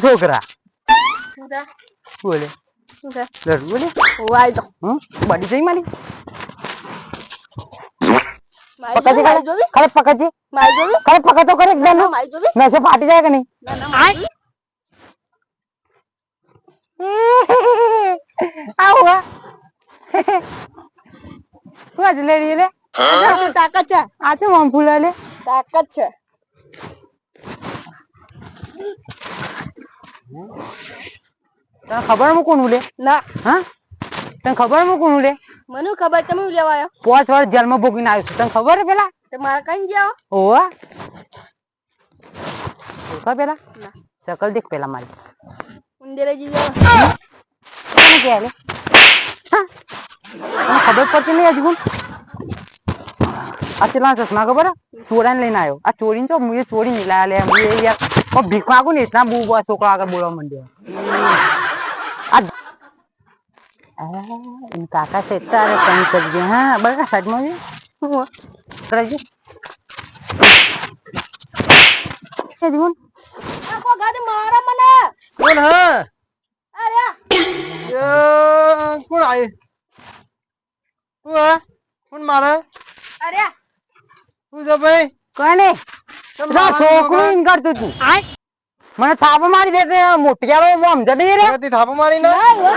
છોકરા? બોલે. બોલે? હમ? બડી જઈ મારી? મારી જોવી જોવી? ખરે પકડજે. મારી જોવી? ખરે પકડ કરે એકદમ મારી જોવી? નસો ફાટી જાય કે નહીં. આવું શું આજે લેડી લે તાકાત છે તાકાત છે. આ તો મમ ફૂલા લે તાકાત છે. તને ખબર હું કોનું લે ના. હા? તને ખબર હું કોનું લે મને ખબર તમે લેવા આવ્યો પાંચ વાર જેલમાં ભોગીને આવ્યો છું. તને ખબર પેલા? તે મારા કઈ ગયા ઓવા ઓળખા પેલા? સકલ દેખ પેલા મારી. ઉંદેરે જી ગયા કોણ કે આલે હા? ખબર પડતી નહીં હજુ? આ ચલા ચશ્મા ખબર ચોરાને લઈને આવ્યો. આ ચોરીને તો મુએ ચોરી નહીં લાયા લે. મુએ યાર ને એટલા બહુ બહુ છોકરા આગળ બોલવા માંડ્યો. આ આ, એમ કાકા છે તારે કઈ કરજે હા બરાબર સાજમાં છે હું કરાવજો. એ જીવન આખો ગાડી મારા મને. કોણ હે? અરે એ, કોણ આયે? કોણ હે? કોણ મારે? અરે શું છે ભાઈ? પેલા મારવાનું છોકરું ઈન કરતું તું. મને થાપ મારી દેશે મોટી આવે હું સમજ નહીં રે વગર? થાપો મારી ને મને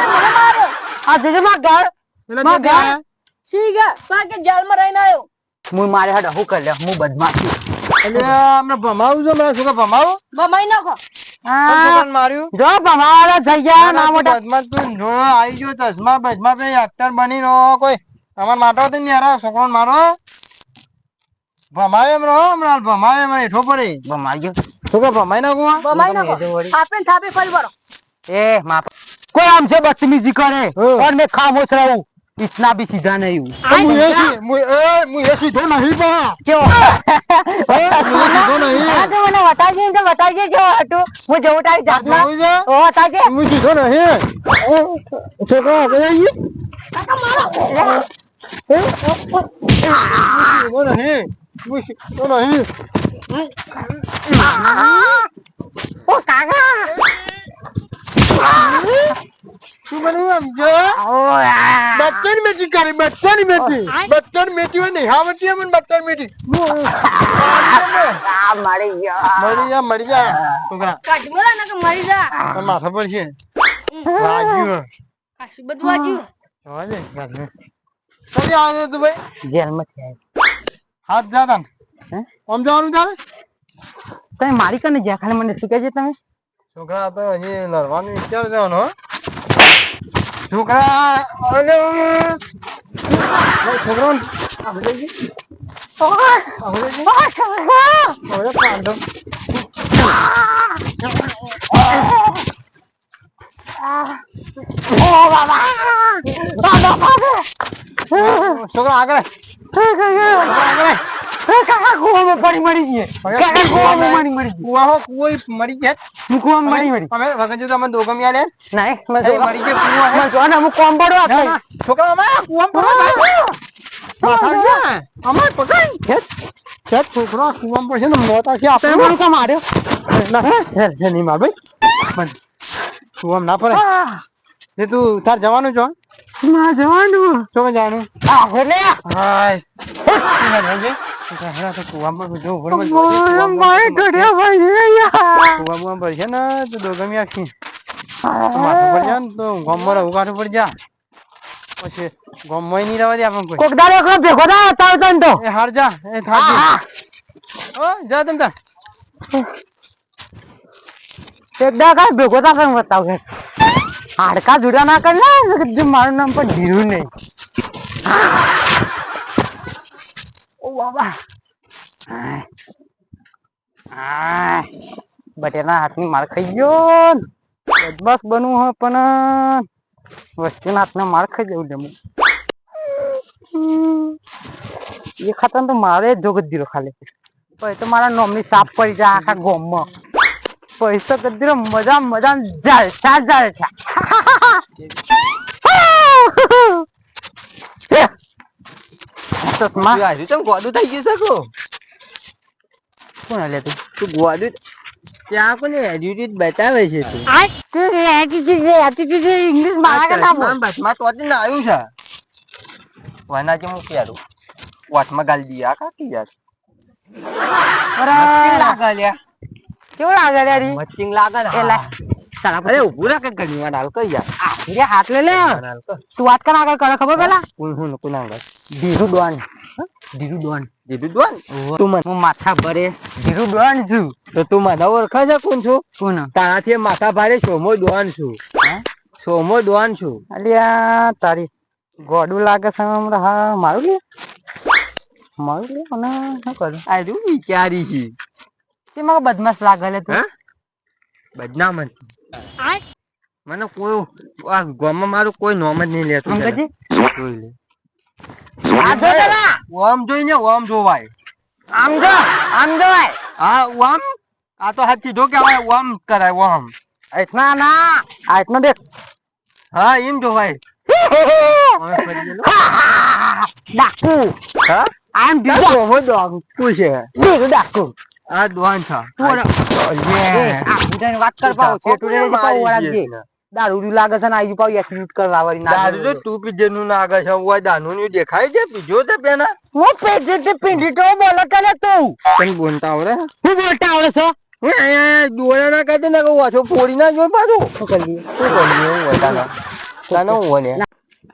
આ જોજે માં ઘર. માં ઘર. સી ગયા? પાકે જેલમાં રહીને આવ્યો. હું મારે હડ હું કરી લે હું બદમાશી. એટલે હમણાં ભમાવું છે મારા છોકરા ભમાવું? ભમાઈ નાખો. માર્યું? જો ભમાવાળા થઈ ગયા ના મોટા. બદમાશ તું જો આવી ગયો ચશ્મા બચમા પે એક્ટર બની નો કોઈ. અમાર માટો તો નહીં હારા છોકરાને મારો. ભમાવે એમ રહો હમણાં ભમાવે એમ હેઠો પડે ભમાઈ ગયો છોકરા ભમાઈ નાખું આ? બમાઈ એ તો નાખો વળી. થાપે ને થાપે ફરી વળો ए माप कोई हमसे बदतमीजी करे हाँ। और मैं खामोश रहूं इतना भी सीधा नहीं हूँ તો હું એ સી- હું- એ, હું એ સીધો નહીં પા क्यों હું સીધો નહીં हाँ तो मैंने बताइए तो बताइए जो हटो वो जो उठाई जातना જોયું છે? वो बताइए હું સીધો નહીં છોકરા આગળ આવીએ સીધો નહીં હું સીધો નહીં Ui, nó này. Ô cá ga. તું મને સમજો બત્તર મેટી કરી બત્તર મેટી બત્તર મેટી હોય નહીં હા વટી મને બત્તર મેટી મરી જા મરી જા મરી જા છોકરા કાઢમોલા ના કે મરી જા માથા પર છે વાજ્યું કાશું બધું વાજ્યું હવે કાઢ ને આજે તો ભાઈ જેલમાં છે હાથ જા હે? આમ જવાનું તારે? તમે મારી કને જ્યાં ખાલી મને શીખે છે તમે? છોકરા તો હજી લડવાનું વિચાર જવાનો. છોકરા છોકરો છોકરો આગળ. કાકા કુવામાં પડી મરી ગઈ કાકા કુવામાં મરી મરી ગઈ કુવા હો કુવો મરી ગયા હું કુવામાં મરી મરી અમે વગર જો તમે દોગમ યાલે નહીં મેં મરી ગયો કુવો હે જો ને હું કોમ પડો ના, ના. છોકરા અમે કુવા પડો અમાર પકડ ખેત ખેત છોકરો કુવા પડશે ને મોત આવશે આપણે મને કેમ માર્યો ના હે હે નહીં માર ભાઈ મને કુવા ના પડે એ તું તાર જવાનું છો ના જવાનું. તો જવાનું આ હોલે. હાય. તું કુવામાં ઊભો રહે. મારે ઘરે ભાઈ યાર. કુવામાં પડશે ને તો દોગમી આખી. માથું પડી જાય ને તો ગમમાં કાઠું પડી જા. પછી ગમમાં નહીં રહેવા દે આપણને કોઈ. કોક એકલો ભેગો થાય તાવ તન તો. એ હાર જા એ થાક ઓ જા તમ તાર એક દા ભેગો થા કઈ બતાવ હાડકા જુડા ના કર લે મારું નામ પણ ધીરું નહીં. ઓ બાબા. બટેના હાથની માર ખાઈ ગયો. બદમાશ બનવું હ પણ. વસ્તીના હાથને માર ખાઈ જવું જમું એ ખાતા તો મારે જ જોગ જ દીધો ખાલી તો મારા નોમની સાપ પડી જાય આખા ગોમમાં. પૈસા કદી મજા મજા જલસા જલસા ચશ્મા. તું થઈ ગયું છે કો કોણ લે તું? તું ગોડું ત્યાં કોને એટીટ્યુડ બતાવે છે તું? તું એટીટ્યુડ એટીટ્યુડ ઇંગ્લિશ મારા બોલ. બસમાં તો જ આવ્યું છે. વાના જે હું પહેરું? વાટમાં ગાલી આ કાકી યાર. અરે. લાગે લ્યા. કેવું લાગે રી મચિંગ લાગે ને અરે ઉભું રાખ ઘણી વાર હાલ કઈ યાર રે હાથ લે લે. તું વાત કર આગળ કરે ખબર પેલા? કોણ હું કોણ આગળ? ધીરુ ડોન ધીરુ ડોન દીધું દોન? તું મને હું માથા ભરે. ધીરુ ડોન છું. તો તું મને ઓળખે છે કોણ છું? કોણ? તારાથી માથા ભારે સોમો ડોન છું. સોમો ડોન છું. અલ્યા તારી ગોડું લાગે છે હમણાં. હા મારું લે. મારું લે અને શું કરું? આ વિચારી છે. તે મારો બદમાશ લાગે લે તું બદનામ જ. મને કોઈ આ ગામમાં મારું કોઈ નોમ જ નહીં લેતું અંકલજી જોઈ લે. આ જો જરા ઓમ જોઈને ઓમ જોવાય. આમ જો આમ જો હા ઓમ આ તો હાથ સીધો કહેવાય ઓમ કરાય ઓમ ઇતના ના આ ઇતના દેખ. હા એમ જોવાય. હવે. ડાકુ. હા? આઈ એમ આ ડીજો સોમો ડોન છે. ડીજો ડાકુ. આ ડોન છે તું એ આ બુધાની વાત કર પાઉ છેટું રે પાઉ વળાગજે દારૂ લાગે છે ને આયુ પાઉ એક્ટિવિટ કરવા વાળી ના દારૂ તો તું પીજેનું ના આગળ છે ઓય દાનું નું દેખાય છે પીજો છે પેના હું પેટી તે પિંડી તો બોલો તને તું તને બોલતા આવડે હું બોલતા આવડે છો હું અહીંયા દોડા ના કાઢે ને કહું વાછો ફોડી ના જોઈ પાછું શું કરીએ શું કરીએ હું વતાનો તને હું વને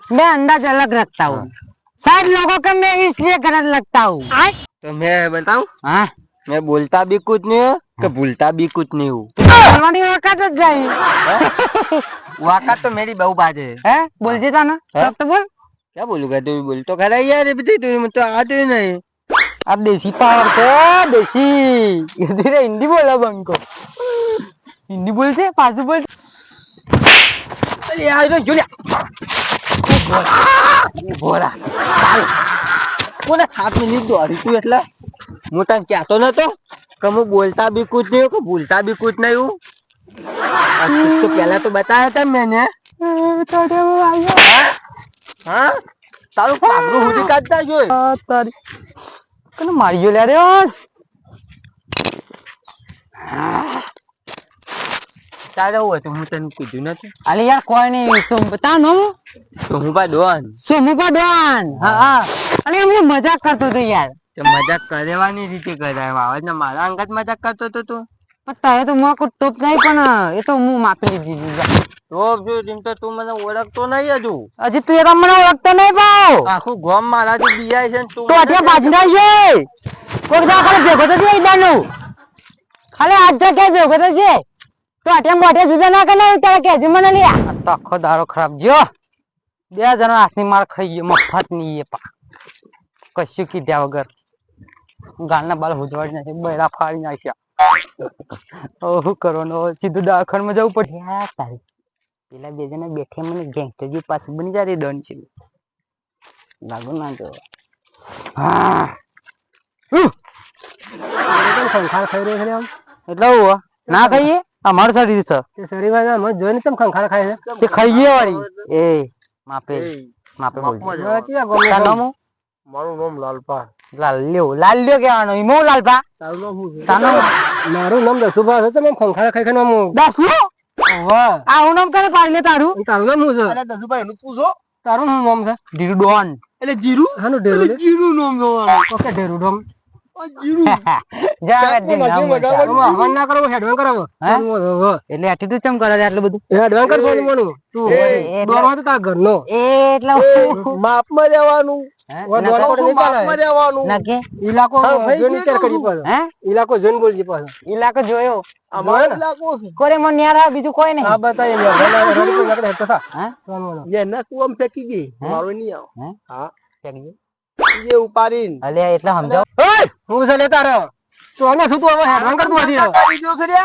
मैं अंदाज अलग रखता हूँ शायद लोगों को मैं इसलिए गलत लगता हूँ तो मैं बताऊं हाँ मैं बोलता भी कुछ नहीं हूँ कि भूलता भी कुछ नहीं हूँ बोलवानी वक्त જ જાય वाका तो मेरी बहू बात है હે બોલ જેતા ના हाँ? તબ તો બોલ क्या बोलूंगा तू बोल तो खरा यार ये भी तू तो आते ही नहीं આ દેશી પાવર છે દેશી ધીરે હિન્દી બોલો બંકો હિન્દી બોલ છે પાછું બોલ अरे यार तो जुलिया બોલા કોને હાથ મિનિટ દોડી તું એટલે હું તને કહેતો નતો કે હું બોલતા બી કુછ નહીં કે ભૂલતા બી કુછ નહીં હું તો પહેલા તો બતાવ્યા હતા મેને. હા? તારું પાગડું સુધી કાઢતા જોઈ. તારી કને મારી ગયો લે રે તારે એવું હતું હું તને કીધું નથી. અરે યાર કોઈ નહીં શું બતા નો તો હું પા ડોન હા હા. અલે હું મજાક કરતો હતો યાર. તો મજાક કરેવાની રીતે કરાય આવાજ ને મારા અંગત મજાક કરતો તો તું. પણ તારે તો મોકો ટોપ નહીં પણ એ તો હું માપી લીધી હતી. તો જો જેમ તો તું મને ઓળખતો નહીં હજુ. હજી તું એ તો મને ઓળખતો નહીં ભાવ. આખું ગોમ મારાથી બીઆઈ છે તું તો અત્યારે બાજના છે કોક જા ખાલી ભેગો તો છે ઈદાનું ખાલી આજ જગ્યાએ ભેગો તો છે તો અત્યારે મોઢે જુદા ના કરે તારે કહેજે મને લ્યા તો આખો દારો ખરાબ જો બે જણા હાથની માર ખાઈ ગયો. મફતની એ પા. કશું કીધા વગર. ગાલના બાલ હુજવાડી નાખ્યા બૈરા ફાડી નાખ્યા. શું કરવાનું? સીધું દવાખાનામાં જવું પડે. તારી પેલા બે જણા બેઠે મને ગેંગસ્ટરજી પાસે બની જાય ડન છે. લાગુ ના જો હા. ખંખાર ખાઈ રહ્યો છે એટલે ના ખાઈએ? અમારું શરીર છે. શરીરમાં જોઈને તમે ખંખાર ખાય છે? તે ખાઈએ વાળી. એ માપે. માપે બોલ? મારું નામ લાલપા. લાલ્યો લાલ્યો કહેવાનો ઈમો લાલપા? તારું નામ શું તાનું મારું નામ દસુભા છે મેં ખંખાર ખાઈ ખાઈ આમ દસુ? વાહ આ હું નામ કરે પાડી લે તારું. તારું નામ શું છે? અરે દસુભાઈ એનું પૂછો તારું શું નામ છે? ડીડુ ડોન એટલે જીરું? હાનું ઢેરું જીરુ નામ જોવાનું. ઓકે ઢેરું નામ એટલે attitude ચમ કરે આટલું બધું હેડવાન કર ફોન મનું તું તો ઘરનો એટલે માપમાં બીજું કોઈ નહીં ફેંકી ગઈ મારો નહીં આવો હે? હા ફેંકજે. એ ઉપાડીન. અલે એટલે સમજાવ ઓય! હું છે લેતા રહ્યો. આને શું તું હવે હેડવાન કરતું હતી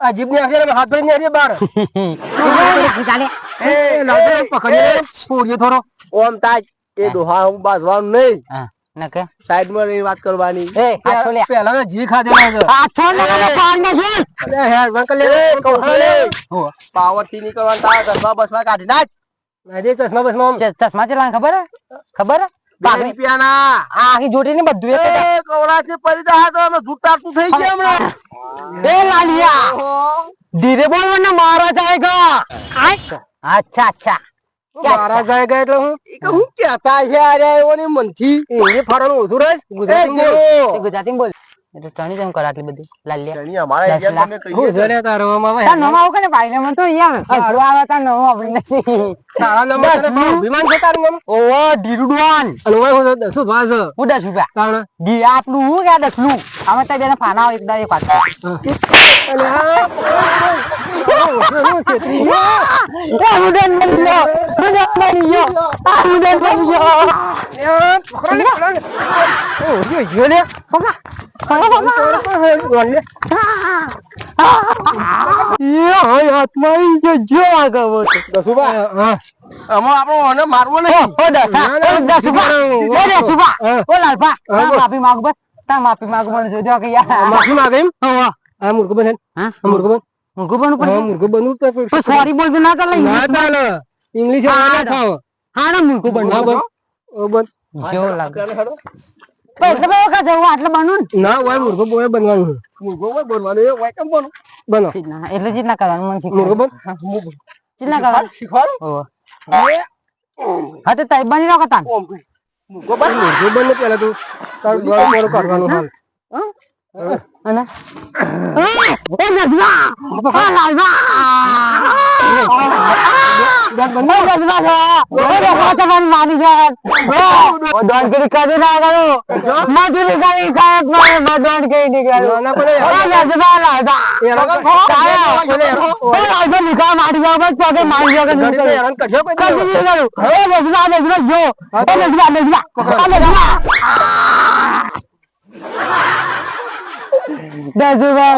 આ જીભની આખી હાથ ધોઈને આવીએ બહાર ચાલે એ લાગે પકડી પૂરીએ થોડો. ઓમ તાજ એ ડોહા હું બાજવાનું નહીં. હા. ને કે સાઈડમાં રહી વાત કરવાની. એ આછો લે તો. જી ખાધેલો છે આછો લે પાડ ને શું અરે હેર વંકલ લે પાવરથી નીકળવાનું તારા ચશ્મા બસમાં કાઢી નાખ. આજે ચશ્મા બસમાં ચશ્મા ચલાન ખબર હે? ખબર હે? રૂપિયાના. આખી જોડી બધું એક જ. એ કવરાથી પડી જાય તો અમે જૂતાતું થઈ ગયા હમણાં. એ લાલિયા ધીરે બોલ વરના મારા જાયગા. અચ્છા અચ્છા. મારા જાયગા એટલે હું? કે હું કહેતા છે અરે એઓની મનથી એને ફરવાનું ઓછું રહે ગુજરાતી તે બોલ. તો ટણી જેમ કર આટલી બધી લાલિયા અમારા દસ લાખ. હું જરે તારો તાર નવો આવો કે ને ભાઈને તો યાર હસવું આવે તાર નવો આપણે નથી તારા નંબર તને બહુ છે તારું નામ ઓવો ઢીરુડવાન અને ઓય હું દસો ભાસ હું દસ રૂપિયા તાણ ડી આપલું હું કે દસલું અમે તાર બેને ફાના આવે એકદમ એક વાત છેતરી ગયો. મુડન બની ગયો મુડન બની ગયો આ મુડન બની ગયો એ પકડો ને, પકડો ઓ, જો, જો લે. પકા માફી માંગ માંગ મને જોજો કે યાર માફી ના ચાલે ના ઇંગ્લિશ ના થાવ. હા ના એટલે બે વખત જવું આટલે બનવું ના? હોય મૂર્ખો બોય બનવાનું મૂર્ખો બોય બનવાનું એ હોય કેમ બનો? બનો. એટલે જ કરવાનું મને શીખવું બન. ચીજ ના કરવાનું. શીખવાડો? હા. તો તઈ બની રહો કતાન મૂર્ખો બન. મૂર્ખો બન પેલા તું તારું ગળું મોડું કાઢવાનું હાલ. અને? એ નસબા આ લાલબા ઓ નસબા ઓ નસબા તમને માની જાય ઓ ડોન કરી કાઢી ના કરો મજૂરી કરી ખાયત મારે ડોન કરી નીકળ્યો ના પડે. ઓ નસબા લાલબા હેરાન કાયા કરે. ઓ લાલબા નિકાલ મારી જાવ બસ પગે મારી જાવ કે ઘડી તો હેરાન કરશો કોઈ કદી દિવસ. નહીં કરું એ નસબા નસબા જો એ નસબા નસબા આ નસબા નસબા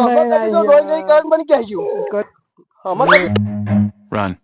આમાં Run.